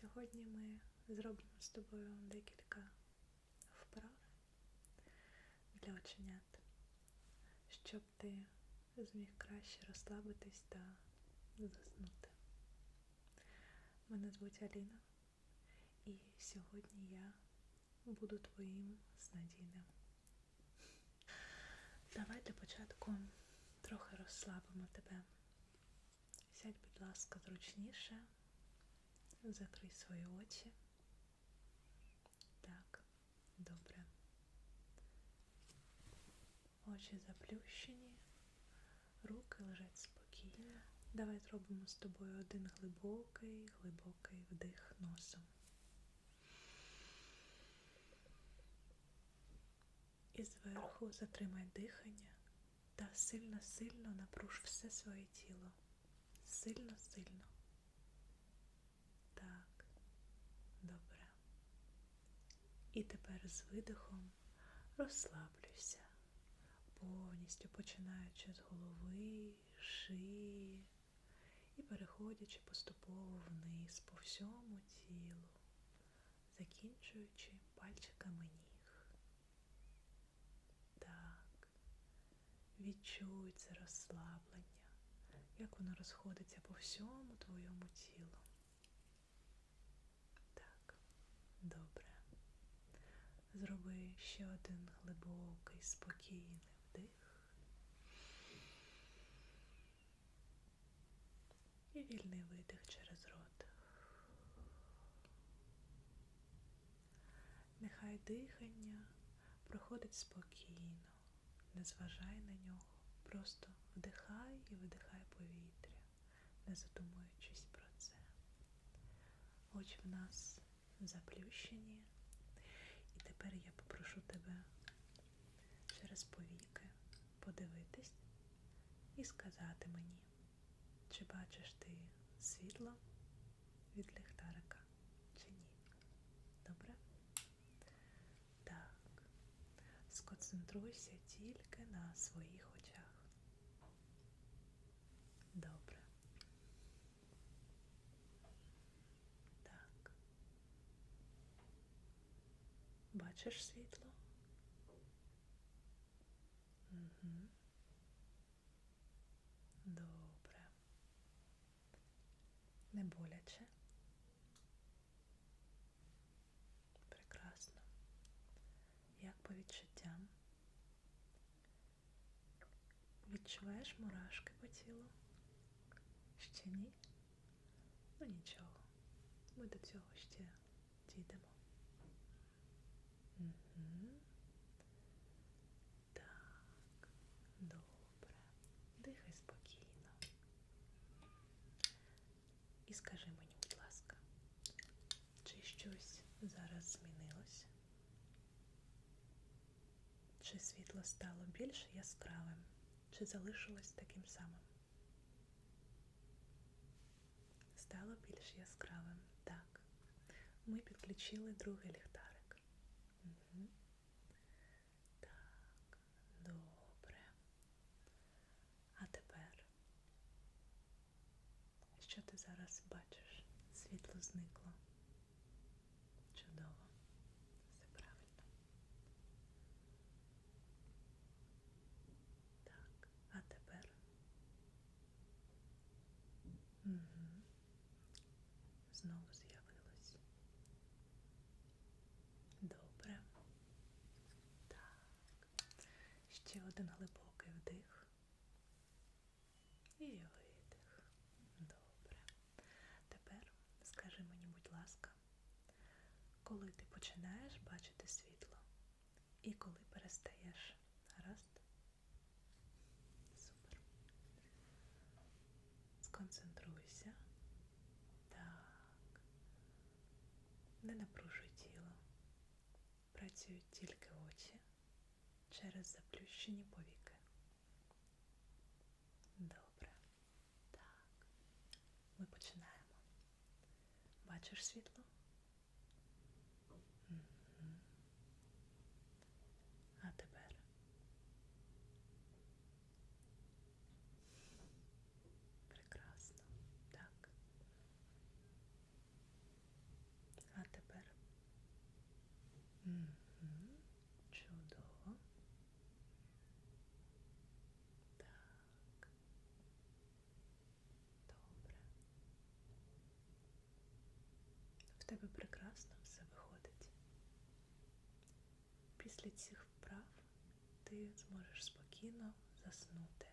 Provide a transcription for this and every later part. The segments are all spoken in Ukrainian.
Сьогодні ми зробимо з тобою декілька вправ для оченят, щоб ти зміг краще розслабитись та заснути. Мене звуть Аліна, і сьогодні я буду твоїм снадійним. Давай для початку трохи розслабимо тебе. Сядь, будь ласка, зручніше. Закрий свої очі. Так, добре. Очі заплющені, руки лежать спокійно. Давай зробимо з тобою один глибокий, глибокий вдих носом. І зверху затримай дихання та сильно-сильно напруж все своє тіло. Сильно-сильно. Так, добре. І тепер з видихом розслаблюйся, повністю починаючи з голови, шиї і переходячи поступово вниз по всьому тілу, закінчуючи пальчиками ніг. Так, відчуй це розслаблення, як воно розходиться по всьому твоєму тілу. Так, добре. Зроби ще один глибокий, спокійний вдих. І вільний видих через рот. Нехай дихання проходить спокійно, не зважай на нього, просто вдихай і видихай повітря, не задумуючись про це. Очі в нас заплющені. І тепер я попрошу тебе через повіки подивитись і сказати мені, чи бачиш ти світло від ліхтарика, чи ні. Добре? Так. Сконцентруйся тільки на своїх очах. Добре. Так. Бачиш світло? Добре. Не боляче. Прекрасно. Як по відчуттям? Відчуваєш мурашки по тілу? Ще ні? Ну нічого. Ми до цього ще дійдемо. Угу. Так, добре. Дихай спокійно. І скажи мені, будь ласка, чи щось зараз змінилось? Чи світло стало більш яскравим, чи залишилось таким самим? Стало більш яскравим, так. Ми підключили другий ліхтарик. Угу. Так, добре. А тепер, що ти зараз бачиш? Світло зникло. Чудово. Все правильно. Так, а тепер. Угу. Знову з'явилось. Добре. Так. Ще один глибокий вдих. І видих. Добре. Тепер скажи мені, будь ласка, коли ти починаєш бачити світло і коли перестаєш. Гаразд? Супер. Сконцентруйся. Так. Не напружуй тіло. Працюють тільки через заплющені повіки. Добре. Так. Ми починаємо. Бачиш світло? Мгм. А тепер. Прекрасно. Так. Тебе прекрасно все виходить. Після цих вправ ти зможеш спокійно заснути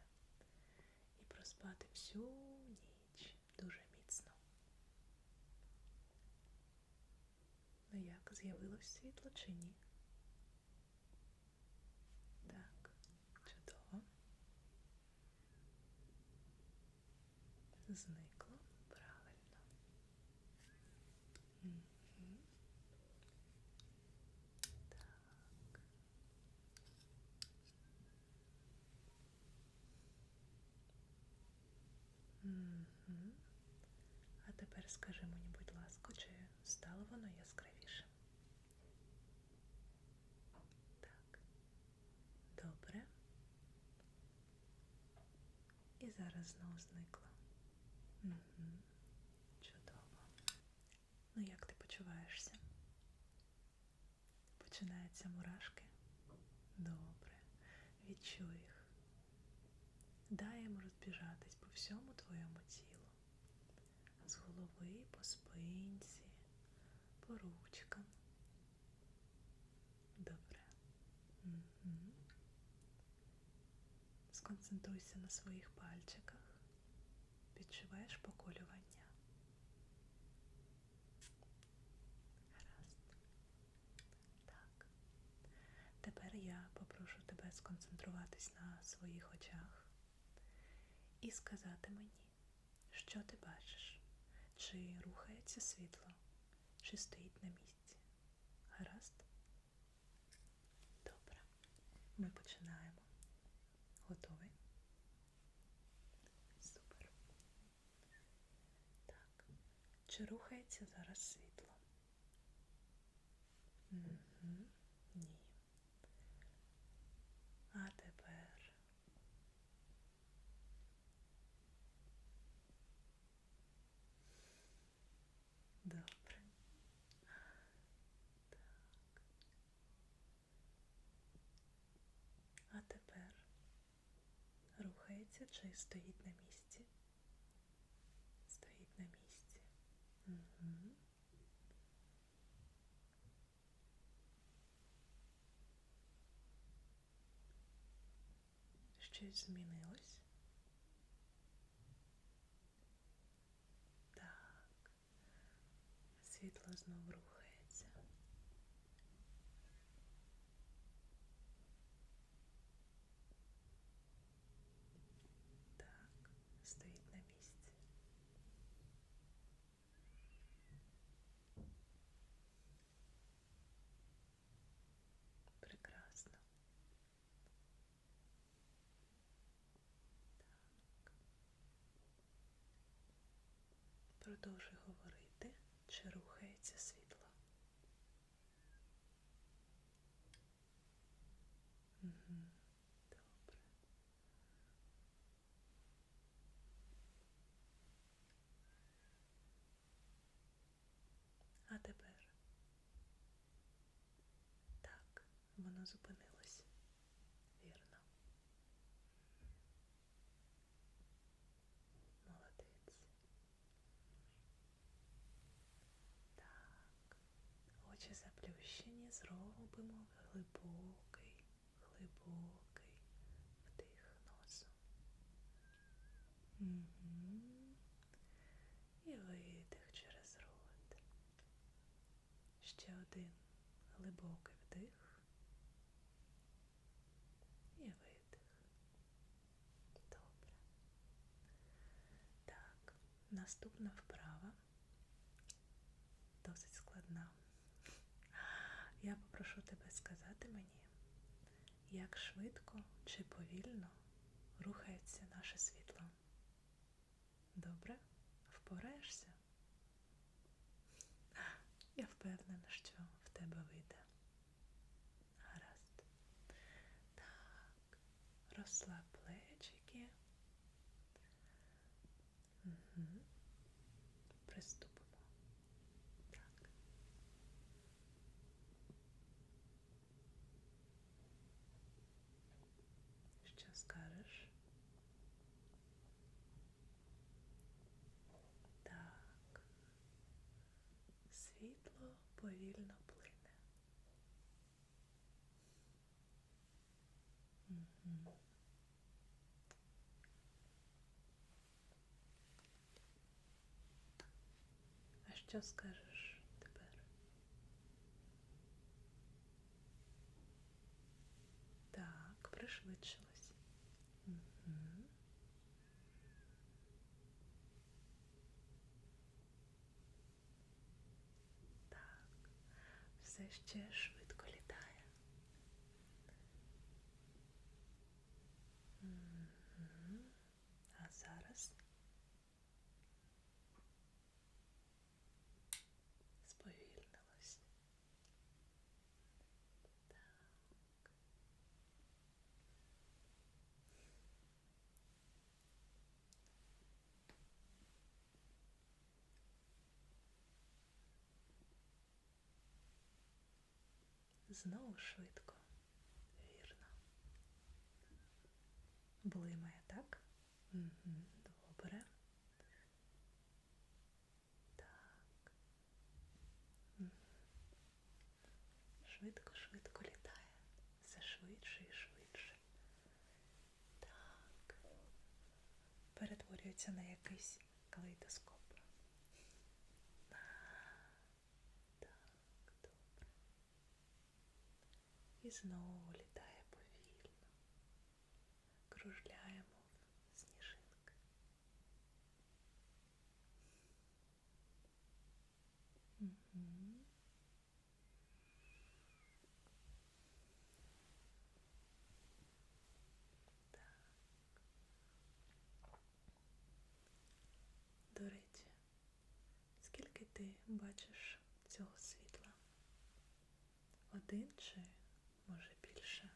і проспати всю ніч дуже міцно. Ну як, з'явилось світло чи ні? Так, чудово. Зникло правильно. Мгм. Так. А тепер скажи мені, будь ласка, чи стало воно яскравішим? Так. Добре. І зараз знову зникло. Угу. Чудово. Ну, як ти почуваєшся? Починаються мурашки? Добре. Відчуй їх. Дай їм розбіжатись по всьому твоєму тілу. З голови по спинці, по ручкам. Добре. Угу. Сконцентруйся на своїх пальчиках. Відчуваєш поколювання. Тепер я попрошу тебе сконцентруватись на своїх очах і сказати мені, що ти бачиш, чи рухається світло, чи стоїть на місці. Гаразд? Добре. Ми починаємо. Готовий? Супер. Так. Чи рухається зараз світло? Угу. Ні. А тепер. Добре. Так. А тепер рухається чи стоїть на місці? Стоїть на місці. Угу. Щось змінилось? Так. Світло знову рухається. Так, стоїть на місці. Прекрасно. Так. Продовжуй говорити, чи рухається світло. Угу. Добре. А тепер так, воно зупинилось. Вірно. Молодець. Так. Очі зробимо глибокий, глибокий вдих носом. Угу. І видих через рот. Ще один глибокий вдих і видих. Добре. Так, наступна вправа досить складна. Я попрошу тебе сказати мені, як швидко чи повільно рухається наше світло. Добре? Впораєшся? Я впевнена, повільно плине. Мгм. А що скажеш все ще швидко літає. Мгм. А зараз сповільнилось. Так. Знову швидко. Вірно. Блимає, так? Добре. Так. Швидко, швидко літає. Все швидше і швидше. Так. Перетворюється на якийсь калейдоскоп. Так, добре. І знову літає повільно. Кружляє, мов сніжинка. До речі, скільки ти бачиш цього світла? Один чи може більше?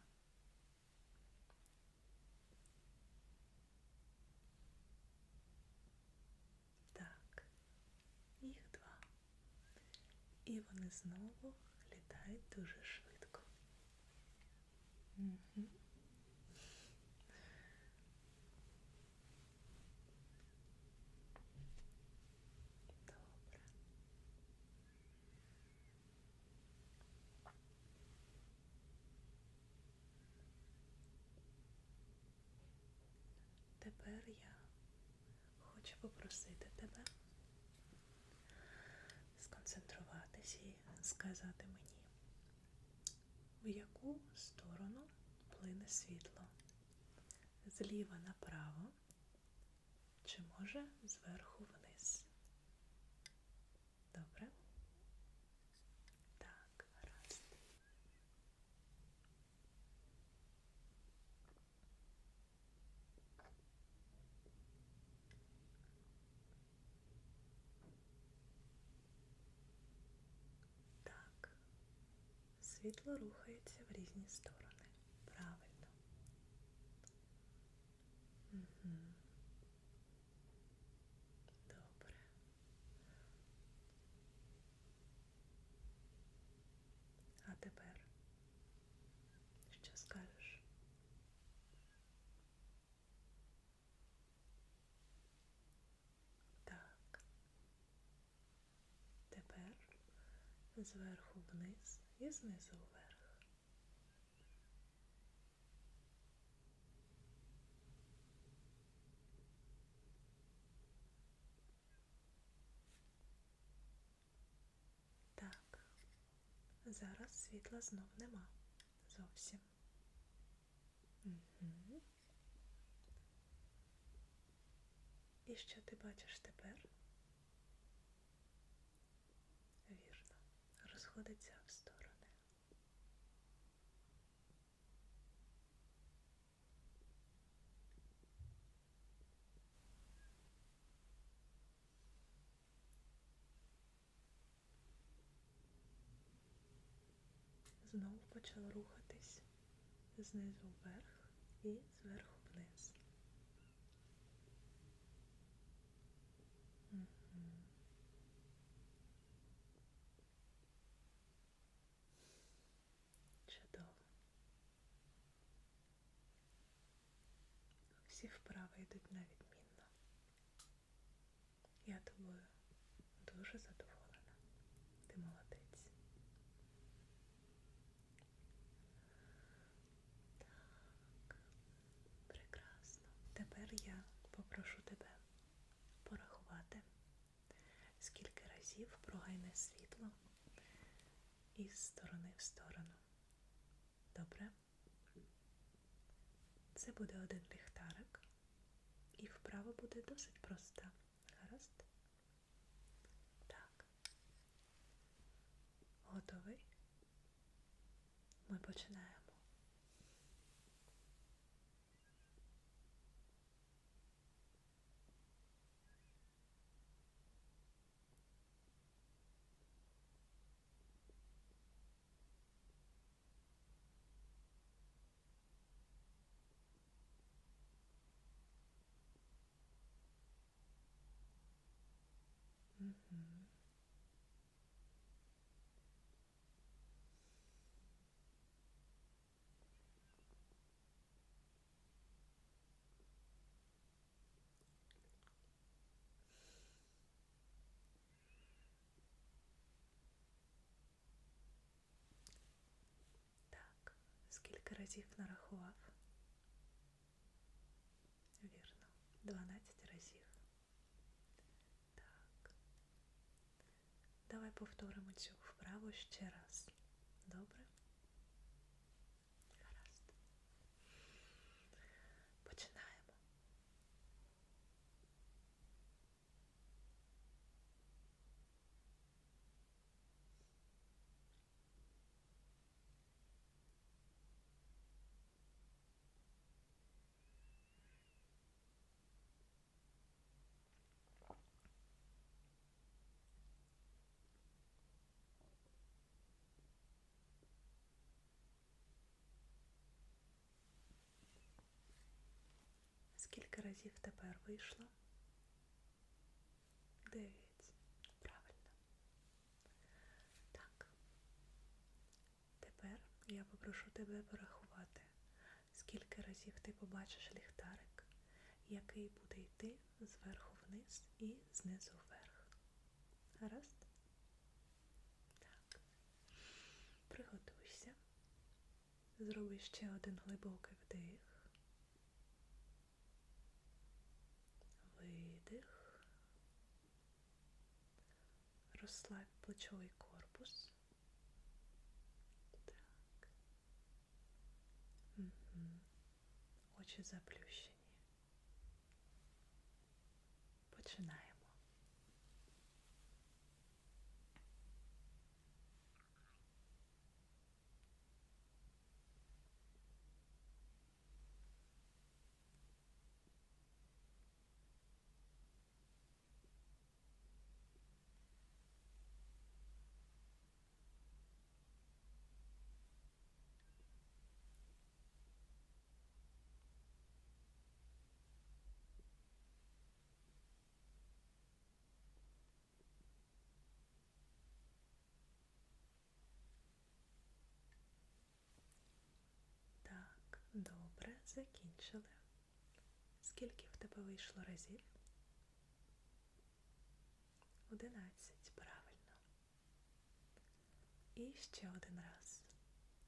Так, їх два. І вони знову літають дуже швидко. Добре. Тепер я хочу попросити тебе сконцентруватись і сказати мені, в яку сторону плине світло? Зліва направо чи може зверху вниз? Добре? Так, гаразд. Так. Світло рухається в різні сторони. Правильно. Добре. А тепер що скажеш? Так. Тепер зверху вниз і знизу вверх. Так, зараз світла знов нема зовсім. І що ти бачиш тепер? Вірно, розходиться в сторони. Знову почав рухатись знизу вверх і зверху вниз. Чудово. Всі вправи йдуть на відмінно. Я тобою дуже задоволена. Ти молодець. Разів прогайне світло із сторони в сторону. Добре? Це буде один ліхтарик, і вправа буде досить проста. Гаразд? Так. Готовий? Ми починаємо. Так, скільки разів нарахував? Вірно, 12 Повторимо цю вправу ще раз. Добре? Гаразд. Починаємо. Скільки разів тепер вийшло? Дев'ять. Правильно. Так. Тепер я попрошу тебе порахувати, скільки разів ти побачиш ліхтарик, який буде йти зверху вниз і знизу вверх. Гаразд? Так. Приготуйся. Зроби ще один глибокий вдих. Розслабь плечовий корпус. Так. Угу. Очі заплющені. Починаємо. Закінчили. Скільки в тебе вийшло разів? Одинадцять, правильно. І ще один раз.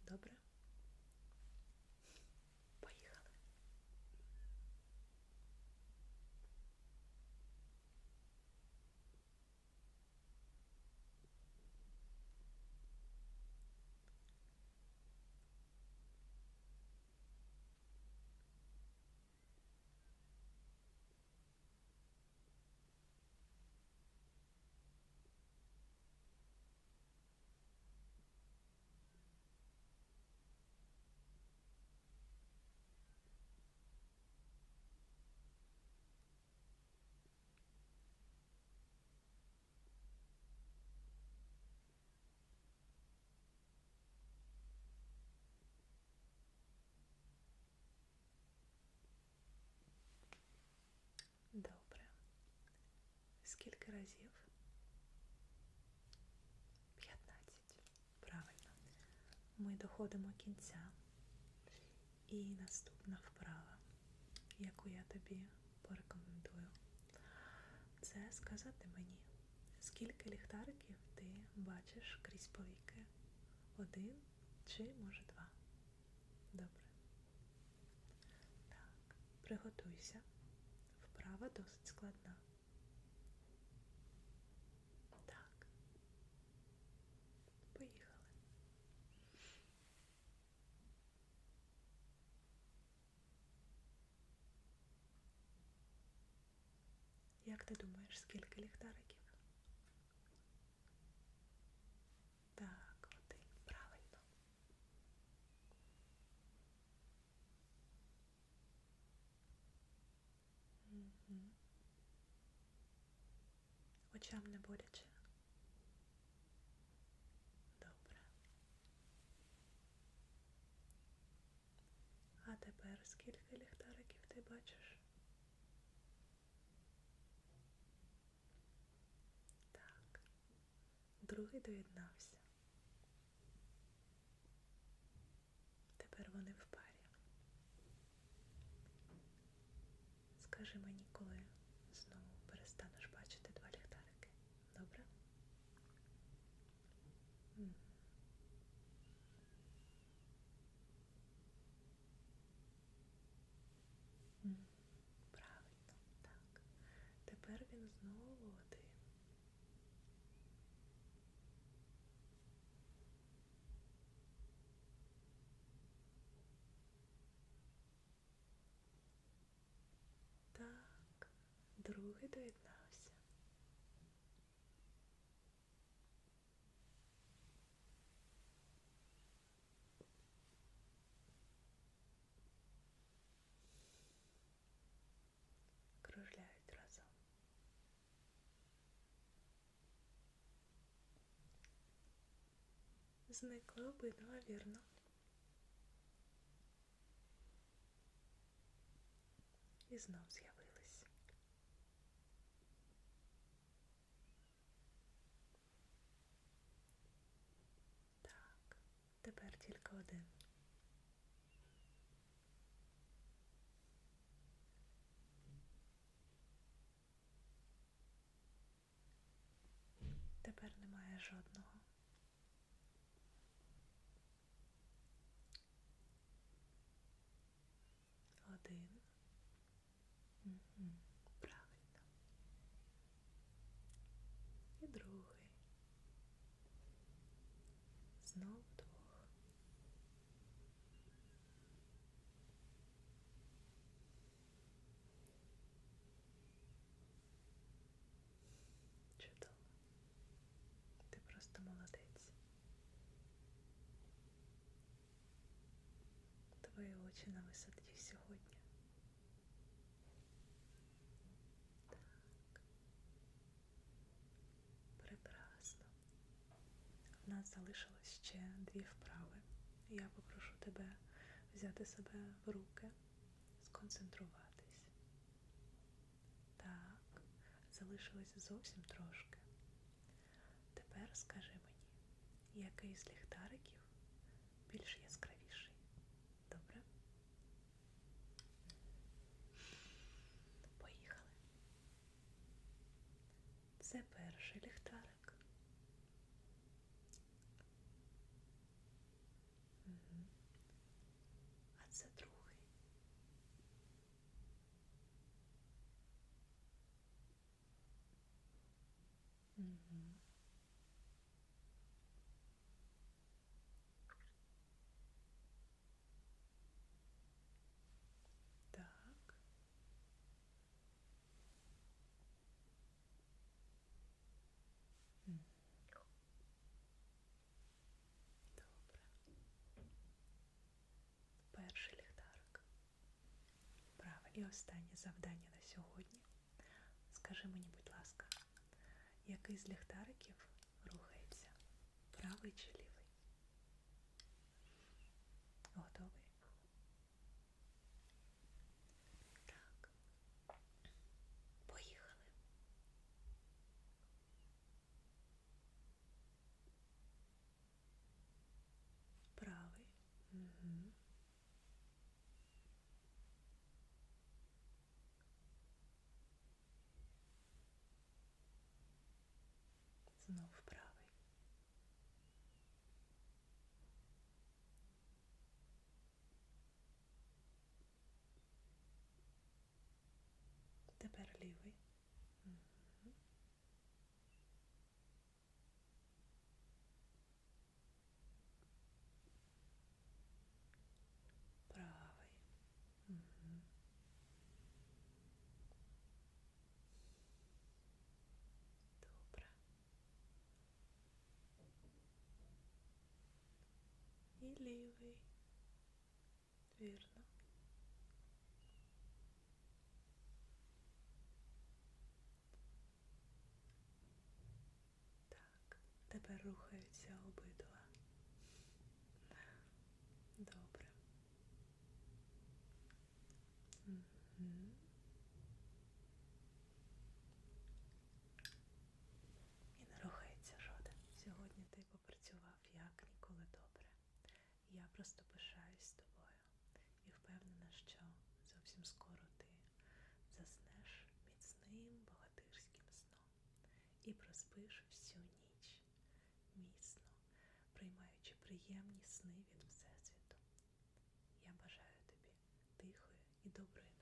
Добре? Поїхали. Добре. Скільки разів? 15. Правильно. Ми доходимо кінця. І наступна вправа, яку я тобі порекомендую, це сказати мені, скільки ліхтариків ти бачиш крізь повіки. Один чи, може, два. Добре. Так, приготуйся. Вправа досить складна. Так. Як скільки ліхтариків? Так, один, правильно. Угу. Очам не боляче. Добре. А тепер скільки ліхтариків ти бачиш? Так. Другий доєднався. Тепер вони в парі. Скажи мені, коли знову перестанеш бачити два ліхтарики. Добре? Правильно, так. Тепер він знову один. Так, другий доєднався. Кружляють разом. Зникли обидва, вірно. І знов з'явились. Так, тепер тільки один. Тепер немає жодного. Один. Угу. Правильно. І другий. Знов двох. Чудово. Ти просто молодець. Твої очі на висоті сьогодні. Так. Прекрасно. В нас залишилось ще дві вправи. Я попрошу тебе взяти себе в руки, сконцентруватись. Так, залишилось зовсім трошки. Тепер скажи мені, який з ліхтариків більш яскравіший? Добре? Поїхали. Це перший ліхтарик. Мгм. А це другий. Так. М. Добре. Перший ліхтарик. Право. І останнє завдання на сьогодні. Скажи мені, будь ласка, який з ліхтариків рухається? Правий чи лівий? Готовий? Так. Поїхали. Правий. Угу. красивый. Правый. Угу. И левый. Верно. Тепер рухаються обидва. Добре. І не рухається жоден. Сьогодні ти попрацював як ніколи добре. Я просто пишаюсь тобою і впевнена, що зовсім скоро ти заснеш міцним богатирським сном і проспиш всю ніч міцно, приймаючи приємні сни від Всесвіту. Я бажаю тобі тихої і доброї